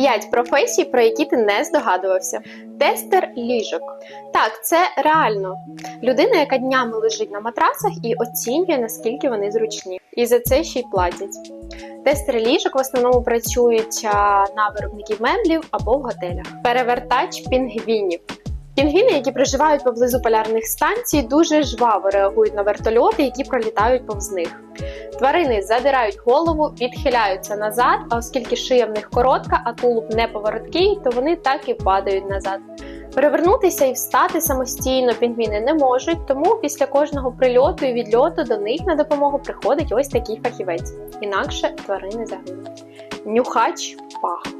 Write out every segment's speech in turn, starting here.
5 професій, про які ти не здогадувався. Тестер ліжок. Так, це реально. Людина, яка днями лежить на матрасах і оцінює, наскільки вони зручні. І за це ще й платять. Тестери ліжок в основному працюють на виробників меблів або в готелях. Перевертач пінгвінів. Пінгвіни, які проживають поблизу полярних станцій, дуже жваво реагують на вертольоти, які пролітають повз них. Тварини задирають голову, відхиляються назад, а оскільки шия в них коротка, а тулуб не повороткий, то вони так і падають назад. Перевернутися і встати самостійно пінгвіни не можуть, тому після кожного прильоту і відльоту до них на допомогу приходить ось такий фахівець. Інакше тварини загинуть. Нюхач пах.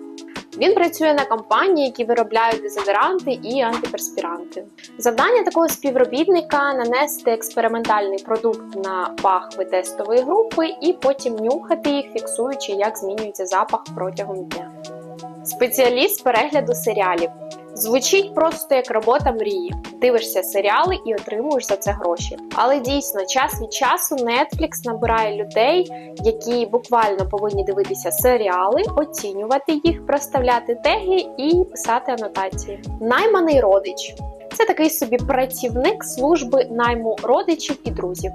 Він працює на компанії, які виробляють дезодоранти і антиперспіранти. Завдання такого співробітника нанести експериментальний продукт на пахви тестової групи і потім нюхати їх, фіксуючи, як змінюється запах протягом дня. Спеціаліст перегляду серіалів. Звучить просто як робота мрії. Дивишся серіали і отримуєш за це гроші. Але дійсно, час від часу Netflix набирає людей, які буквально повинні дивитися серіали, оцінювати їх, проставляти теги і писати анотації. Найманий родич це такий собі працівник служби найму родичів і друзів.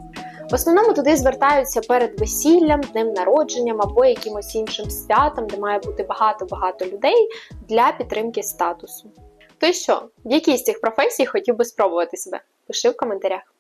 В основному туди звертаються перед весіллям, днем народженням або якимось іншим святом, де має бути багато-багато людей для підтримки статусу. То що, в якій з цих професій хотів би спробувати себе? Пиши в коментарях.